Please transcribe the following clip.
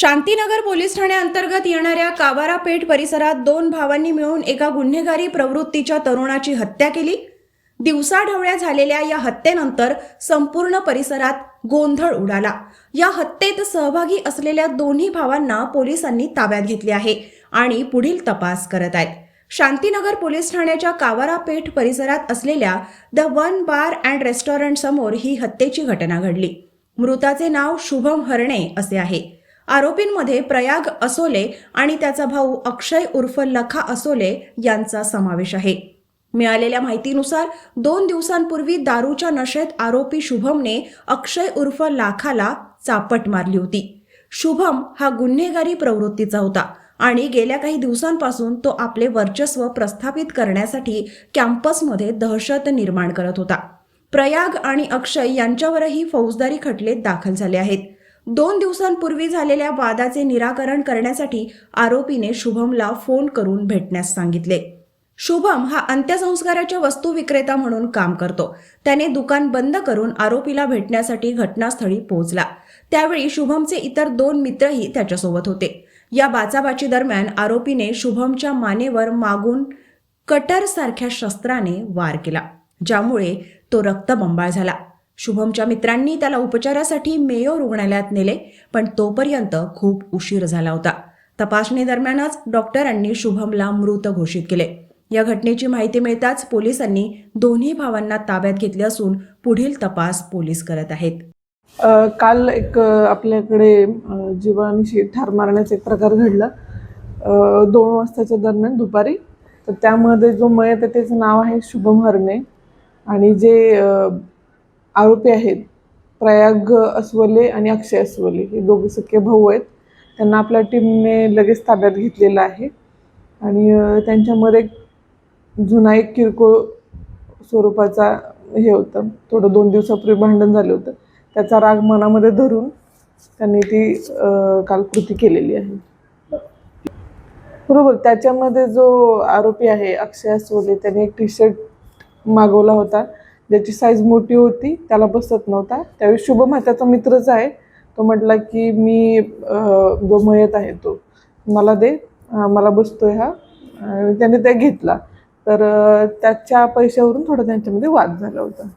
Shantinagar police ठाण्याअंतर्गत येणाऱ्या कावारा पेठ परिसरात दोन भावांनी मिळून एका गुन्हेगारी प्रवृत्तीच्या तरुणाची हत्या केली. दिवसाढवळ्या झालेल्या या हत्येनंतर संपूर्ण परिसरात गोंधळ उडाला. या हत्येत सहभागी असलेल्या दोन्ही भावांना पोलिसांनी ताब्यात घेतले आहे आणि पुढील तपास करत आहेत. शांतीनगर पोलीस ठाण्याच्या कावारा पेठ परिसरात असलेल्या the one bar and restaurant समोर ही हत्येची घटना घडली. मृताचे नाव शुभम हरणे असे आहे. आरोपींमध्ये प्रयाग असोले आणि त्याचा भाऊ अक्षय उर्फ लखा असोले यांचा समावेश आहे. मिळालेल्या माहितीनुसार दोन दिवसांपूर्वी दारूच्या नशेत आरोपी शुभमने अक्षय उर्फ लाखाला चापट मारली होती. शुभम हा गुन्हेगारी प्रवृत्तीचा होता आणि गेल्या काही दिवसांपासून तो आपले वर्चस्व प्रस्थापित करण्यासाठी कॅम्पसमध्ये दहशत निर्माण करत होता. प्रयाग आणि अक्षय यांच्यावरही फौजदारी खटले दाखल झाले आहेत. दोन दिवसांपूर्वी झालेल्या वादाचे निराकरण करण्यासाठी आरोपीने शुभमला फोन करून भेटण्यास सांगितले. शुभम हा अंत्यसंस्काराच्या वस्तू विक्रेता म्हणून काम करतो. त्याने दुकान बंद करून आरोपीला भेटण्यासाठी घटनास्थळी पोहोचला. त्यावेळी शुभमचे इतर दोन मित्रही त्याच्यासोबत होते. या बाचाबाची दरम्यान आरोपीने शुभमच्या मानेवर मागून कटरसारख्या शस्त्राने वार केला ज्यामुळे तो रक्तबंबाळ झाला. शुभमच्या मित्रांनी त्याला उपचारासाठी मेयो रुग्णालयात नेले पण तोपर्यंत खूप उशीर झाला होता. तपासणीदरम्यानच डॉक्टरांनी शुभमला मृत घोषित केले. या घटनेची माहिती मिळताच पोलिसांनी दोन्ही भावांना ताब्यात घेतले असून पुढील तपास पोलीस करत आहेत. काल एक आपल्याकडे अ, ठार मारण्याचा एक प्रकार घडला. दोन वाजताच्या दरम्यान दुपारी. तर त्यामध्ये जो मयत आहे त्याचं नाव आहे शुभम हरणे. आणि जे आरोपी आहेत. प्रयाग अस्वले आणि अक्षय अस्वले हे दोघे सख्खे भाऊ आहेत. त्यांना आपल्या टीमने लगेच ताब्यात घेतलेलं आहे. आणि त्यांच्यामध्ये एक जुना एक किरकोळ स्वरूपाचा हे होतं. थोडं दोन दिवसापूर्वी भांडण झालं होतं. त्याचा राग मनामध्ये धरून त्यांनी ती कालकृती काल कृती केलेली आहे. बरोबर त्याच्यामध्ये जो आरोपी आहे अक्षय अस्वले त्याने एक टी शर्ट मागवला होता. ज्याची साईज मोठी होती त्याला बसत नव्हता. त्यावेळी शुभम हा त्याचा मित्रच आहे. तो म्हटला की मी जो मयत आहे तो मला दे मला बसतोय हा. त्याने ते घेतला. तर त्याच्या पैशावरून थोडा त्यांच्यामध्ये वाद झाला होता.